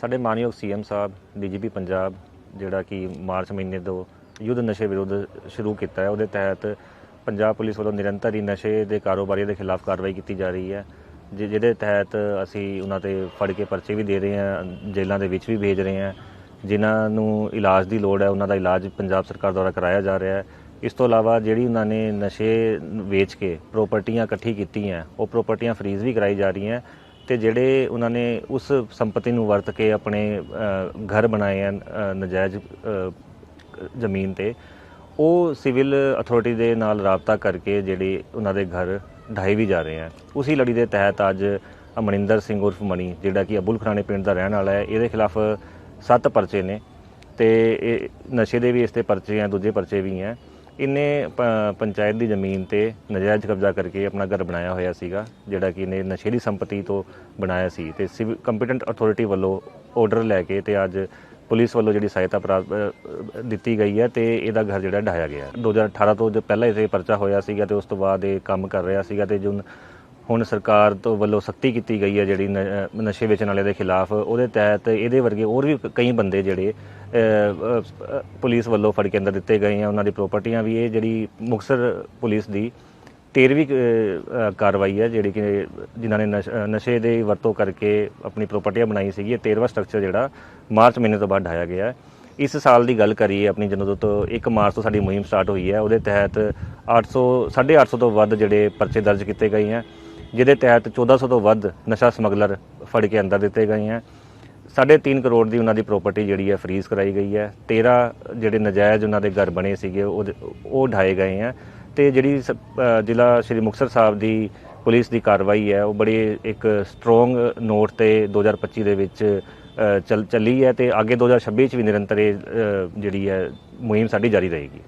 ਸਾਡੇ ਮਾਨਯੋਗ ਸੀਐਮ ਸਾਹਿਬ, ਡੀਜੀਪੀ ਪੰਜਾਬ, ਜਿਹੜਾ ਕਿ ਮਾਰਚ ਮਹੀਨੇ ਤੋਂ ਯੁੱਧ ਨਸ਼ੇ ਵਿਰੁੱਧ ਸ਼ੁਰੂ ਕੀਤਾ ਹੈ, ਉਹਦੇ ਤਹਿਤ ਪੰਜਾਬ ਪੁਲਿਸ ਵੱਲੋਂ ਨਿਰੰਤਰ ਹੀ ਨਸ਼ੇ ਦੇ ਕਾਰੋਬਾਰੀਆਂ ਦੇ ਖਿਲਾਫ ਕਾਰਵਾਈ ਕੀਤੀ ਜਾ ਰਹੀ ਹੈ, ਜਿ- ਜਿਹਦੇ ਤਹਿਤ ਅਸੀਂ ਉਹਨਾਂ ਤੇ ਫੜ ਕੇ ਪਰਚੇ ਵੀ ਦੇ ਰਹੇ ਹਾਂ, ਜੇਲ੍ਹਾਂ ਦੇ ਵਿੱਚ ਵੀ ਭੇਜ ਰਹੇ ਹਾਂ, ਜਿਨ੍ਹਾਂ ਨੂੰ ਇਲਾਜ ਦੀ ਲੋੜ ਹੈ, ਉਹਨਾਂ ਦਾ ਇਲਾਜ ਪੰਜਾਬ ਸਰਕਾਰ ਦੁਆਰਾ ਕਰਾਇਆ ਜਾ ਰਿਹਾ ਹੈ। ਇਸ ਤੋਂ ਇਲਾਵਾ ਜਿਹੜੀ ਉਹਨਾਂ ਨੇ ਨਸ਼ੇ ਵੇਚ ਕੇ ਪ੍ਰਾਪਰਟੀਆਂ ਇਕੱਠੀ ਕੀਤੀਆਂ, ਉਹ ਪ੍ਰਾਪਰਟੀਆਂ ਫਰੀਜ਼ ਵੀ ਕਰਾਈ ਜਾ ਰਹੀਆਂ ਤੇ ਜਿਹੜੇ ਉਹਨਾਂ ਨੇ ਉਸ ਸੰਪਤੀ ਨੂੰ ਵਰਤ ਕੇ ਆਪਣੇ ਘਰ ਬਣਾਏ ਹਨ ਨਜਾਇਜ਼ ਜ਼ਮੀਨ ਤੇ, ਉਹ ਸਿਵਲ ਅਥਾਰਟੀ ਦੇ ਨਾਲ ਰਾਬਤਾ ਕਰਕੇ ਜਿਹੜੇ ਉਹਨਾਂ ਦੇ ਘਰ ਢਾਈ ਵੀ ਜਾ ਰਹੇ ਹਨ। ਉਸੇ ਲੜੀ ਦੇ ਤਹਿਤ ਅੱਜ ਅਮਰਿੰਦਰ ਸਿੰਘ ਉਰਫ ਮਣੀ ਜਿਹੜਾ ਕਿ ਅਬੁਲ ਖਰਾਣੇ ਪਿੰਡ ਦਾ ਰਹਿਣ ਵਾਲਾ ਹੈ, ਇਹਦੇ ਖਿਲਾਫ ਸੱਤ ਪਰਚੇ ਨੇ ਤੇ ਇਹ ਨਸ਼ੇ ਦੇ ਵੀ ਇਸ ਤੇ ਪਰਚੇ ਆ, ਦੂਜੇ ਪਰਚੇ ਵੀ ਆ। ਇਹਨੇ ਪ- ਪੰਚਾਇਤ ਦੀ ਜ਼ਮੀਨ ਤੇ ਨਜਾਇਜ਼ ਕਬਜ਼ਾ ਕਰਕੇ ਆਪਣਾ ਘਰ ਬਣਾਇਆ ਹੋਇਆ ਸੀਗਾ, ਜਿਹੜਾ ਕਿ ਇਹਨੇ ਨਸ਼ੇੜੀ ਸੰਪਤੀ ਤੋਂ ਬਣਾਇਆ ਸੀ ਤੇ ਸਿਵਲ ਕੰਪੀਟੈਂਟ ਅਥਾਰਟੀ ਵੱਲੋਂ ਆਰਡਰ ਲੈ ਕੇ ਤੇ ਅੱਜ ਪੁਲਿਸ ਵੱਲੋਂ ਜਿਹੜੀ ਸਹਾਇਤਾ ਪ੍ਰਾਪਤ ਦਿੱਤੀ ਗਈ ਹੈ ਤੇ ਇਹਦਾ ਘਰ ਜਿਹੜਾ ਢਾਇਆ ਗਿਆ ਹੈ। 2018 ਤੋਂ ਜੋ ਪਹਿਲਾਂ ਇਸੇ ਪਰਚਾ ਹੋਇਆ ਸੀਗਾ ਤੇ ਉਸ ਤੋਂ ਬਾਅਦ ਇਹ ਕੰਮ ਕਰ ਰਿਹਾ ਸੀਗਾ ਤੇ ਜੁਨ, ਹੁਣ ਸਰਕਾਰ ਤੋਂ ਵੱਲੋਂ ਸਖਤੀ ਕੀਤੀ ਗਈ ਹੈ ਜਿਹੜੀ ਨ- ਨਸ਼ੇ ਵੇਚਣ ਵਾਲੇ ਦੇ ਖਿਲਾਫ, ਉਹਦੇ ਤਹਿਤ ਇਹਦੇ ਵਰਗੇ ਹੋਰ ਵੀ ਕਈ ਬੰਦੇ ਜਿਹੜੇ ਪੁਲਿਸ ਵੱਲੋਂ ਫੜ ਕੇ ਅੰਦਰ ਦਿੱਤੇ ਗਏ ਆ। ਉਹਨਾਂ ਦੀ ਪ੍ਰਾਪਰਟੀਆਂ ਵੀ ਇਹ ਜਿਹੜੀ ਮੁਕਸਰ ਪੁਲਿਸ ਦੀ 13ਵੀਂ ਕਾਰਵਾਈ ਹੈ ਜਿਹੜੀ ਕਿ ਜਿਨ੍ਹਾਂ ਨੇ ਨਸ਼ੇ ਦੇ ਵਰਤੋਂ ਕਰਕੇ ਆਪਣੀ ਪ੍ਰਾਪਰਟੀਆਂ ਬਣਾਈ ਸੀਗੀ। ਇਹ 13ਵਾਂ ਸਟਰਕਚਰ ਜਿਹੜਾ ਮਾਰਚ ਮਹੀਨੇ ਤੋਂ ਬਾਅਦ ਢਾਇਆ ਗਿਆ। ਇਸ ਸਾਲ ਦੀ ਗੱਲ ਕਰੀਏ, ਆਪਣੀ ਜਦੋਂ ਤੋਂ 1 ਮਾਰਚ ਤੋਂ ਸਾਡੀ ਮੁਹਿੰਮ ਸਟਾਰਟ ਹੋਈ ਹੈ ਉਹਦੇ ਤਹਿਤ 800 850 ਤੋਂ ਵੱਧ ਜਿਹੜੇ ਪਰਚੇ ਦਰਜ ਕੀਤੇ ਗਏ ਹਨ ਜਿਹਦੇ ਤਹਿਤ 1400 ਤੋਂ ਵੱਧ ਨਸ਼ਾ ਸਮਗਲਰ ਫੜ ਕੇ ਅੰਦਰ ਦਿੱਤੇ ਗਏ ਹਨ 3.5 ਕਰੋੜ ਦੀ ਉਹਨਾਂ ਦੀ ਪ੍ਰਾਪਰਟੀ ਜਿਹੜੀ ਹੈ ਫ੍ਰੀਜ਼ ਕਰਾਈ ਗਈ ਹੈ। 13 ਜਿਹੜੇ ਨਜਾਇਜ਼ ਉਹਨਾਂ ਦੇ ਘਰ ਬਣੇ ਸੀਗੇ, ਉਹ ਉਹ ਢਾਏ ਗਏ ਆ। ਤੇ ਜਿਹੜੀ ਜ਼ਿਲ੍ਹਾ ਸ਼੍ਰੀ ਮੁਕਤਸਰ ਸਾਹਿਬ ਦੀ ਪੁਲਿਸ ਦੀ ਕਾਰਵਾਈ ਹੈ, ਉਹ ਬੜੇ ਇੱਕ ਸਟਰੋਂਗ ਨੋਟ ਤੇ 2025 ਦੇ ਵਿੱਚ ਚੱਲ, ਚੱਲੀ ਹੈ ਤੇ ਅੱਗੇ 2026 ਚ ਵੀ ਨਿਰੰਤਰ ਇਹ ਜਿਹੜੀ ਹੈ ਮੁਹਿੰਮ ਸਾਡੀ ਜਾਰੀ ਰਹੇਗੀ।